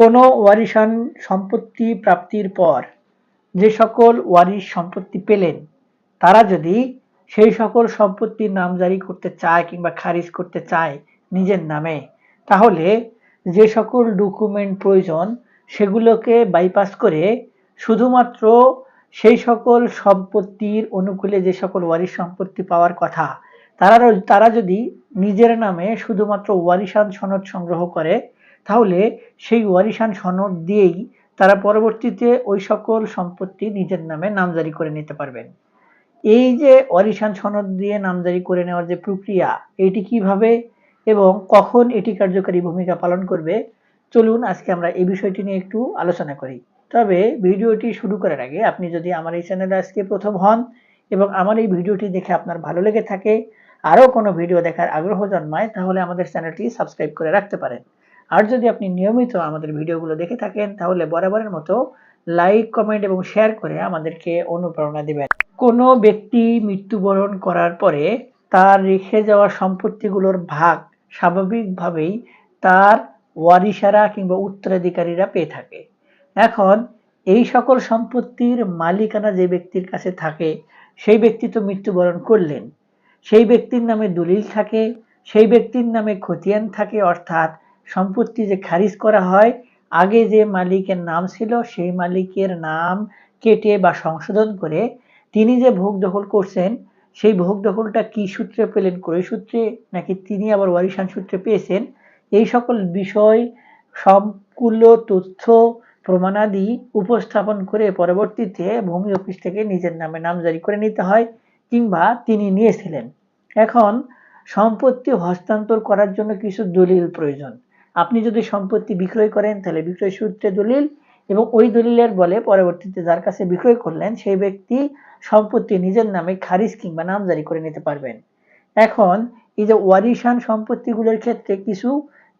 কোনো ওয়ারিশান সম্পত্তি প্রাপ্তির পর যে সকল ওয়ারিশ সম্পত্তি পেলেন, তারা যদি সেই সকল সম্পত্তির নামজারি করতে চায় কিংবা খারিজ করতে চায় নিজের নামে, তাহলে যে সকল ডকুমেন্ট প্রয়োজন সেগুলোকে বাইপাস করে শুধুমাত্র সেই সকল সম্পত্তির অনুকূলে যে সকল ওয়ারিশ সম্পত্তি পাওয়ার কথা, তারা তারা যদি নিজের নামে শুধুমাত্র ওয়ারিশান সনদ সংগ্রহ করে তাহলে সেই ওয়ারিশান সনদ দিয়েই তারা পরবর্তীতে ওই সকল সম্পত্তি নিজের নামে নামজারি করে নিতে পারবেন। এই যে ওয়ারিশান সনদ দিয়ে নামজারি করে নেওয়ার যে প্রক্রিয়া, এটি কীভাবে এবং কখন এটি কার্যকারী ভূমিকা পালন করবে, চলুন আজকে আমরা এই বিষয়টি নিয়ে একটু আলোচনা করি। তবে ভিডিওটি শুরু করার আগে আপনি যদি আমার এই চ্যানেলে আজকে প্রথম হন এবং আমার এই ভিডিওটি দেখে আপনার ভালো লেগে থাকে, আরও কোনো ভিডিও দেখার আগ্রহ জন্মায়, তাহলে আমাদের চ্যানেলটি সাবস্ক্রাইব করে রাখতে পারেন। আর যদি আপনি নিয়মিত আমাদের ভিডিওগুলো দেখে থাকেন, তাহলে বরাবরের মতো লাইক কমেন্ট এবং শেয়ার করে আমাদেরকে অনুপ্রেরণা দেবেন। কোনো ব্যক্তি মৃত্যুবরণ করার পরে তার রেখে যাওয়া সম্পত্তিগুলোর ভাগ স্বাভাবিকভাবেই তার ওয়ারিশারা কিংবা উত্তরাধিকারীরা পেয়ে থাকে। এখন এই সকল সম্পত্তির মালিকানা যে ব্যক্তির কাছে থাকে, সেই ব্যক্তি তো মৃত্যুবরণ করলেন। সেই ব্যক্তির নামে দলিল থাকে, সেই ব্যক্তির নামে খতিয়ান থাকে, অর্থাৎ সম্পত্তি যে খারিজ করা হয়, আগে যে মালিকের নাম ছিল সেই মালিকের নাম কেটে বা সংশোধন করে তিনি যে ভোগ দখল করছেন, সেই ভোগ দখলটা কি সূত্রে পেলেন? ক্রয় সূত্রে? নাকি তিনি আবার ওয়ারিশান সূত্রে পেয়েছেন? এই সকল বিষয়, সম্পূর্ণ তথ্য, প্রমাণাদি উপস্থাপন করে পরবর্তীতে ভূমি অফিস থেকে নিজের নামে নামজারি করে নিতে হয় কিংবা তিনি নিয়েছিলেন। এখন সম্পত্তি হস্তান্তর করার জন্য কিছু দলিল প্রয়োজন। আপনি যদি সম্পত্তি বিক্রয় করেন, তাহলে বিক্রয় সূত্রে দলিল এবং ওই দলিলের বলে পরবর্তীতে যার কাছে বিক্রয় করলেন, সেই ব্যক্তি সম্পত্তি নিজের নামে খারিজ কিংবা নামজারি করে নিতে পারবেন। এখন, এই যে ওয়ারিশান সম্পত্তিগুলোর ক্ষেত্রে কিছু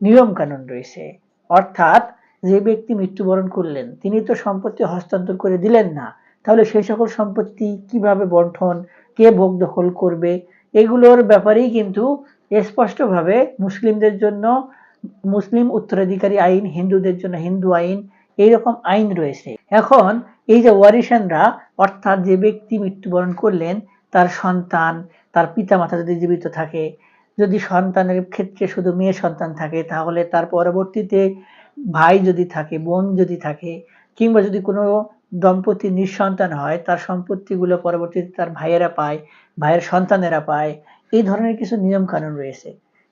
নিয়ম কানুন রয়েছে। অর্থাৎ, যে ব্যক্তি মৃত্যুবরণ করলেন, তিনি তো সম্পত্তি হস্তান্তর করে দিলেন না, তাহলে সেই সকল সম্পত্তি কীভাবে বন্টন, কে ভোগ দখল করবে? এগুলোর ব্যাপারেই কিন্তু স্পষ্টভাবে মুসলিমদের জন্য মুসলিম উত্তরাধিকারী আইন, হিন্দুদের জন্য হিন্দু আইন, এইরকম আইন রয়েছে। এখন এই যে ওয়ারিশানরা, অর্থাৎ যে ব্যক্তি মৃত্যুবরণ করলেন, তার সন্তান, তার পিতামাতা যদি জীবিত থাকে, যদি সন্তানের ক্ষেত্রে শুধু মেয়ে সন্তান থাকে, তাহলে তার পরবর্তীতে ভাই যদি থাকে, বোন যদি থাকে, কিংবা যদি কোনো দম্পতি নিঃসন্তান হয়, তার সম্পত্তিগুলো পরবর্তীতে তার ভাইয়েরা পায়, ভাইয়ের সন্তানেরা পায়, এই ধরনের কিছু নিয়ম কানুন রয়েছে।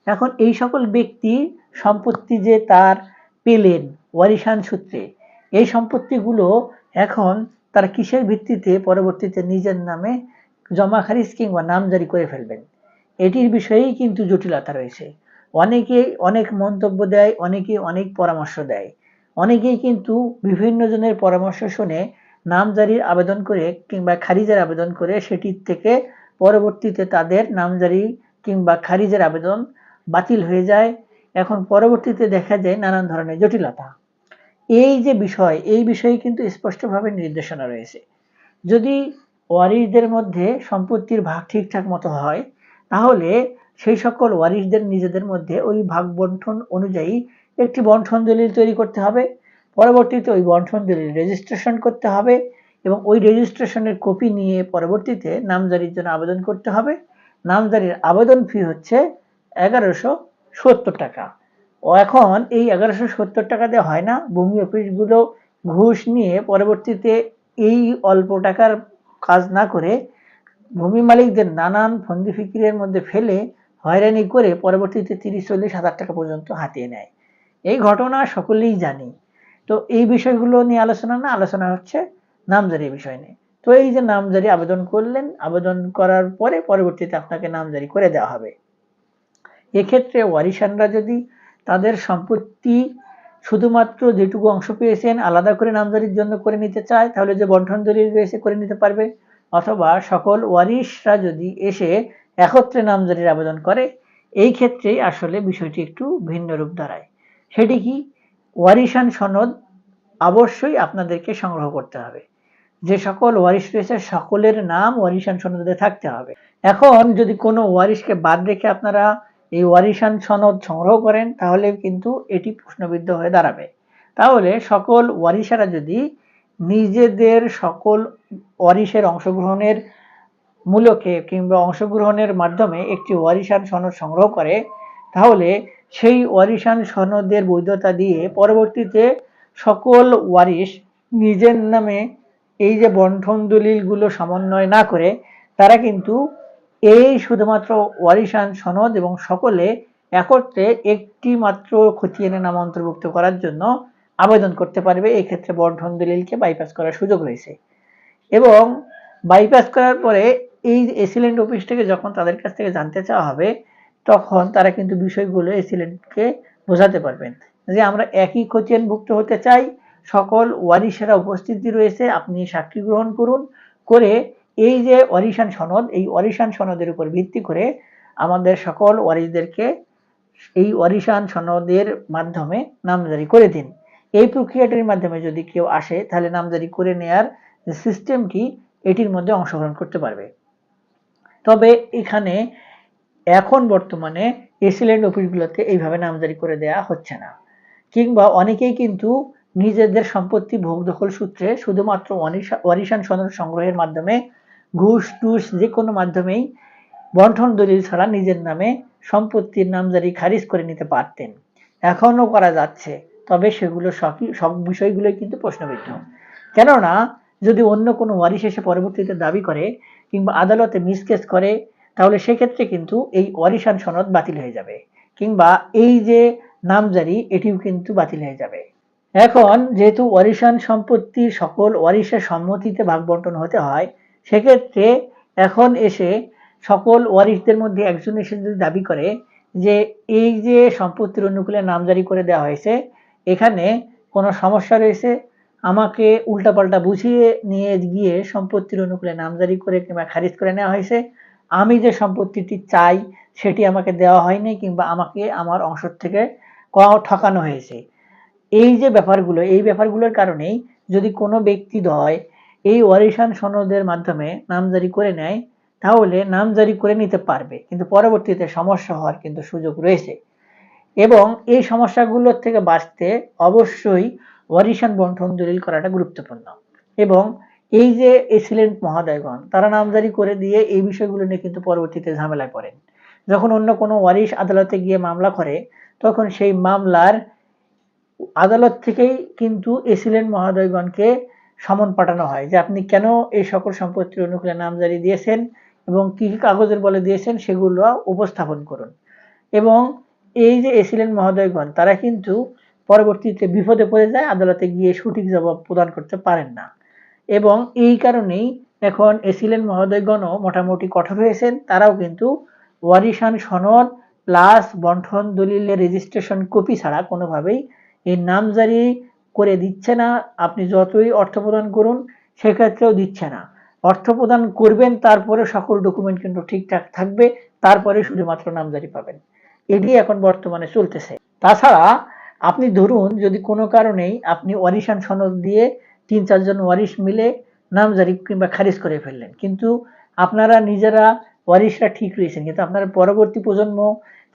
এখন এই সকল ব্যক্তি সম্পত্তি যে তার পেলেন ওয়ারিশান সূত্রে, এই সম্পত্তিগুলো এখন তার কিসের ভিত্তিতে পরবর্তীতে নিজের নামে জমা খারিজ কিংবা নামজারি করে ফেলবেন? এটির বিষয়েই কিন্তু জটিলতা রয়েছে। অনেকে অনেক মন্তব্য দেয়, অনেকে অনেক পরামর্শ দেয়। অনেকেই কিন্তু বিভিন্ন জনের পরামর্শ শুনে নামজারির আবেদন করে কিংবা খারিজের আবেদন করে সেটির থেকে পরবর্তীতে তাদের নামজারি কিংবা খারিজের আবেদন বাতিল হয়ে যায়। এখন পরবর্তীতে দেখা যায় নানান ধরনের জটিলতা। এই যে বিষয়, এই বিষয়ে কিন্তু স্পষ্টভাবে নির্দেশনা রয়েছে। যদি ওয়ারিশদের মধ্যে সম্পত্তির ভাগ ঠিকঠাক মতো হয়, তাহলে সেই সকল ওয়ারিশদের নিজেদের মধ্যে ওই ভাগ বন্টন অনুযায়ী একটি বন্টন দলিল তৈরি করতে হবে। পরবর্তীতে ওই বন্টন দলিল রেজিস্ট্রেশন করতে হবে এবং ওই রেজিস্ট্রেশনের কপি নিয়ে পরবর্তীতে নামজারির জন্য আবেদন করতে হবে। নামজারির আবেদন ফি হচ্ছে এগারোশো সত্তর টাকা। ও এখন এই এগারোশো সত্তর টাকা দিয়ে হয় না, ভূমি অফিসগুলো ঘুষ নিয়ে পরবর্তীতে এই অল্প টাকার কাজ না করে ভূমি মালিকদের নানান ফন্দি ফিকিরের মধ্যে ফেলে হয়রানি করে পরবর্তীতে তিরিশ, চল্লিশ হাজার টাকা পর্যন্ত হাতিয়ে নেয়। এই ঘটনা সকলেই জানি। তো এই বিষয়গুলো নিয়ে আলোচনা না, আলোচনা হচ্ছে নামজারি বিষয় নিয়ে। তো এই যে নামজারি আবেদন করলেন, আবেদন করার পরে পরবর্তীতে আপনাকে নামজারি করে দেওয়া হবে। এক্ষেত্রে ওয়ারিশানরা যদি তাদের সম্পত্তি শুধুমাত্র যেটুকু অংশ পেয়েছেন আলাদা করে নামজারির জন্য করে নিতে চায়, তাহলে যে বন্টন দলিল রয়েছে করে নিতে পারবে। অথবা সকল ওয়ারিশরা যদি এসে একত্রে নামজারির আবেদন করে, এই ক্ষেত্রে আসলে বিষয়টি একটু ভিন্ন রূপ দাঁড়ায়। সেটি কি? ওয়ারিশান সনদ অবশ্যই আপনাদেরকে সংগ্রহ করতে হবে। যে সকল ওয়ারিশ রয়েছে, সকলের নাম ওয়ারিশান সনদে থাকতে হবে। এখন যদি কোনো ওয়ারিশকে বাদ রেখে আপনারা এই ওয়ারিশান সনদ সংগ্রহ করেন, তাহলে কিন্তু এটি প্রশ্নবিদ্ধ হয়ে দাঁড়াবে। তাহলে সকল ওয়ারিশারা যদি নিজেদের সকল ওয়ারিশের অংশগ্রহণের মূলকে কিংবা অংশগ্রহণের মাধ্যমে একটি ওয়ারিশান সনদ সংগ্রহ করে, তাহলে সেই ওয়ারিশান সনদের বৈধতা দিয়ে পরবর্তীতে সকল ওয়ারিশ নিজের নামে এই যে বন্ঠন দলিলগুলো সমন্বয় না করে, তারা কিন্তু এই শুধুমাত্র ওয়ারিশান সনদ এবং সকলে একত্রে একটি মাত্র খতিয়ানের নাম অন্তর্ভুক্ত করার জন্য আবেদন করতে পারবে। এই ক্ষেত্রে বন্ঠন দলিলকে বাইপাস করার সুযোগ রয়েছে। এবং বাইপাস করার পরে এই এসিলেন্ট অফিস থেকে যখন তাদের কাছ থেকে জানতে চাওয়া হবে, তখন তারা কিন্তু বিষয়গুলো এসিলেন্টকে বোঝাতে পারবেন। যে আমরা একই খতিয়ানভুক্ত হতে চাই, সকল ওয়ারিশেরা উপস্থিতি রয়েছে, আপনি সাক্ষী গ্রহণ করুন, করে এই যে অরিশান সনদ, এই অরিশান সনদের উপর ভিত্তি করে আমাদের সকল ওয়ারিশদেরকে এই ওয়ারিশান সনদের মাধ্যমে নামজারি করে দিন। এই প্রক্রিয়াটির মাধ্যমে যদি কেউ আসে, তাহলে নামজারি করে নেয়ার সিস্টেমটি এটির মধ্যে অংশগ্রহণ করতে পারবে। তবে এখানে এখন বর্তমানে এসিল্যান্ড অফিসগুলোতে এইভাবে নামজারি করে দেয়া হচ্ছে না। কিংবা অনেকেই কিন্তু নিজেদের সম্পত্তি ভোগ দখল সূত্রে শুধুমাত্র ওয়ারিশান সনদ সংগ্রহের মাধ্যমে ঘুষ, টুস যে কোনো মাধ্যমেই বন্ঠন দলিল ছাড়া নিজের নামে সম্পত্তির নামজারি খারিজ করে নিতে পারতেন। এখনও করা যাচ্ছে, তবে সেগুলো সব বিষয়গুলোই কিন্তু প্রশ্নবিদ্ধ। কেননা, যদি অন্য কোনো ওয়ারিশ এসে পরবর্তীতে দাবি করে কিংবা আদালতে মিসকেস করে, তাহলে সেক্ষেত্রে কিন্তু এই ওয়ারিশান সনদ বাতিল হয়ে যাবে, কিংবা এই যে নামজারি, এটিও কিন্তু বাতিল হয়ে যাবে। এখন যেহেতু ওয়ারিশান সম্পত্তির সকল ওয়ারিশের সম্মতিতে ভাগ বন্টন হতে হয় সেক্ষেত্রে এখন এসে সকল ওয়ারিশদের মধ্যে একজন এসে যদি দাবি করে যে এই যে সম্পত্তির অনুকূলে নামজারি করে দেওয়া হয়েছে, এখানে কোনো সমস্যা রয়েছে? আমাকে উল্টাপাল্টা বুঝিয়ে নিয়ে গিয়ে সম্পত্তির অনুকূলে নামজারি করে কিংবা খারিজ করে নেওয়া হয়েছে। আমি যে সম্পত্তিটি চাই, সেটি আমাকে দেওয়া হয়নি কিংবা আমাকে আমার অংশ থেকে ঠকানো হয়েছে। এই যে ব্যাপারগুলো, এই ব্যাপারগুলোর কারণেই যদি কোনো ব্যক্তি দয় এই ওয়ারিশান সনদের মাধ্যমে নামজারি করে নেয়, তাহলে নামজারি করে নিতে পারবে। কিন্তু পরবর্তীতে সমস্যা হওয়ার কিন্তু সুযোগ রয়েছে। এবং এই সমস্যাগুলোর থেকে বাঁচতে অবশ্যই ওয়ারিশান বন্টন দলিল করাটা গুরুত্বপূর্ণ। এবং এই যে এসিলেন্ট মহাদয়গণ, তারা নামজারি করে দিয়ে এই বিষয়গুলো নিয়ে কিন্তু পরবর্তীতে ঝামেলায় পড়েন। যখন অন্য কোনো ওয়ারিশ আদালতে গিয়ে মামলা করে, তখন সেই মামলার আদালত থেকেই কিন্তু এসিলেন্ট মহাদয়গণকে সমন পাঠানো হয় যে আপনি কেন এই সকল সম্পত্তির অনুকূলে নামজারি দিয়েছেন এবং কি কাগজের বলে দিয়েছেন সেগুলো উপস্থাপন করুন। এবং এই যে এসিলেন্ট মহোদয়গণ, তারা কিন্তু পরবর্তীতে বিপদে পড়ে যায়, আদালতে গিয়ে সঠিক জবাব প্রদান করতে পারেন না। এবং এই কারণেই এখন এসিলেন্ট মহোদয়গণও মোটামুটি কঠোর হয়েছেন। তারাও কিন্তু ওয়ারিশান সনদ প্লাস বন্ঠন দলিলের রেজিস্ট্রেশন কপি ছাড়া কোনোভাবেই এই নামজারি করে দিচ্ছে না, আপনি যতই অর্থ প্রদান করুন সেক্ষেত্রেও দিচ্ছে না। অর্থ প্রদান করবেন তারপরে সকল ডকুমেন্ট কিন্তু ঠিকঠাক থাকবে, তারপরে শুধুমাত্র নামজারি পাবেন। এটি এখন বর্তমানে চলতেছে। তাছাড়া আপনি ধরুন যদি কোনো কারণেই আপনি ওয়ারিশান সনদ দিয়ে তিন চারজন ওয়ারিশ মিলে নামজারি কিংবা খারিজ করে ফেললেন, কিন্তু আপনারা নিজেরা ওয়ারিশরা ঠিক রয়েছেন, কিন্তু আপনার পরবর্তী প্রজন্ম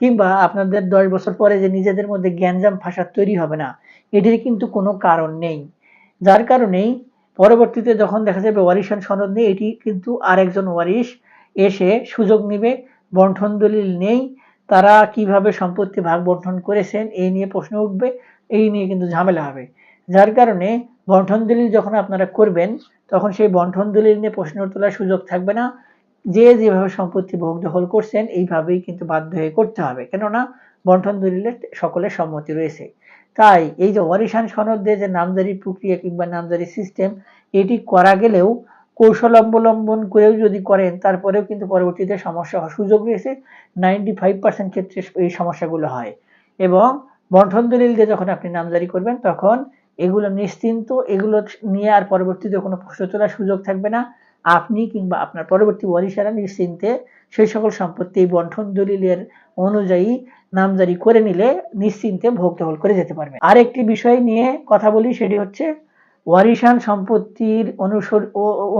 কিংবা আপনাদের দশ বছর পরে যে নিজেদের মধ্যে জ্ঞানজাম ফাঁসার তৈরি হবে না এটির কিন্তু কোনো কারণ নেই। যার কারণেই পরবর্তীতে যখন দেখা যাবে ওয়ারিশন সনদ নেই, এটি কিন্তু আরেকজন ওয়ারিশ এসে সুযোগ নিবে বন্ঠন দলিল নেই, তারা কীভাবে সম্পত্তি ভাগ বন্টন করেছেন এই নিয়ে প্রশ্ন উঠবে, এই নিয়ে কিন্তু ঝামেলা হবে। যার কারণে বন্টন দলিল যখন আপনারা করবেন, তখন সেই বন্টন দলিল নিয়ে প্রশ্ন তোলার সুযোগ থাকবে না। যে যেভাবে সম্পত্তি ভোগ দখল করছেন, এইভাবেই কিন্তু বাধ্য হয়ে করতে হবে। কেননা বন্টন দলিলে সকলের সম্মতি রয়েছে। তাই এই যে ওয়ারিশান সনদ দিয়ে যে নামজারি প্রক্রিয়া কিংবা নামজারি সিস্টেম এটি করা গেলেও কৌশল অবলম্বন করেও যদি করেন, তারপরেও কিন্তু পরবর্তীতে সমস্যা হওয়ার সুযোগ রয়েছে। নাইনটি ফাইভ পার্সেন্ট ক্ষেত্রে এই সমস্যাগুলো হয়। এবং বন্ঠন দলিল দিয়ে যখন আপনি নামজারি করবেন, তখন এগুলো নিশ্চিন্ত, এগুলো নিয়ে আর পরবর্তীতে কোনো প্রশ্ন তোলার সুযোগ থাকবে না। আপনি কিংবা আপনার পরবর্তী ওয়ারিশারা নিশ্চিন্তে সেই সকল সম্পত্তি বন্ঠন দলিলের অনুযায়ী নামজারি করে নিলে নিশ্চিন্তে ভোগ দখল করে যেতে পারবে। আর একটি বিষয় নিয়ে কথা বলি, সেটি হচ্ছে ওয়ারিশান সম্পত্তির অনুসর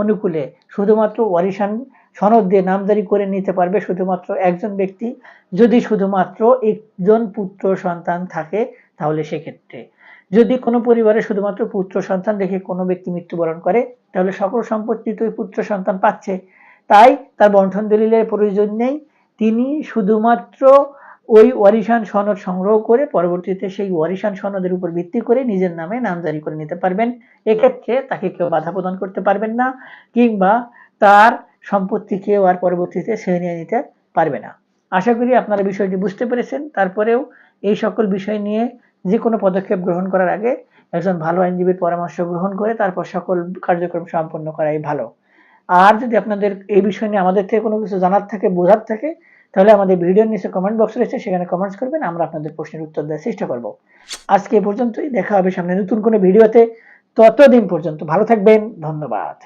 অনুকূলে শুধুমাত্র ওয়ারিশান সনদ দিয়ে নামজারি করে নিতে পারবে শুধুমাত্র একজন ব্যক্তি। যদি শুধুমাত্র একজন পুত্র সন্তান থাকে, তাহলে সেক্ষেত্রে যদি কোনো পরিবারে শুধুমাত্র পুত্র সন্তান রেখে কোনো ব্যক্তি মৃত্যুবরণ করে, তাহলে সকল সম্পত্তি তো পুত্র সন্তান পাচ্ছে। তাই তার বন্ঠন দলিলের প্রয়োজন নেই। তিনি শুধুমাত্র ওই ওয়ারিশান সনদ সংগ্রহ করে পরবর্তীতে সেই ওয়ারিশান সনদের উপর ভিত্তি করে নিজের নামে নামজারি করে নিতে পারবেন। এক্ষেত্রে তাকে কেউ বাধা প্রদান করতে পারবেন না কিংবা তার সম্পত্তি কেউ আর পরবর্তীতে নিয়ে নিতে পারবে না। আশা করি আপনারা বিষয়টি বুঝতে পেরেছেন। তারপরেও এই সকল বিষয় নিয়ে যে কোনো পদক্ষেপ গ্রহণ করার আগে একজন ভালো আইনজীবীর পরামর্শ গ্রহণ করে তারপর সকল কার্যক্রম সম্পন্ন করাই ভালো। আর যদি আপনাদের এই বিষয় নিয়ে আমাদের থেকে কোনো কিছু জানার থাকে, বোঝার থাকে তাহলে আমাদের ভিডিওর নিচে কমেন্ট বক্স রয়েছে, সেখানে কমেন্টস করবেন, আমরা আপনাদের প্রশ্নের উত্তর দেওয়ার চেষ্টা করব। আজকে এ পর্যন্তই, দেখা হবে সামনে নতুন কোনো ভিডিওতে, ততদিন পর্যন্ত ভালো থাকবেন, ধন্যবাদ।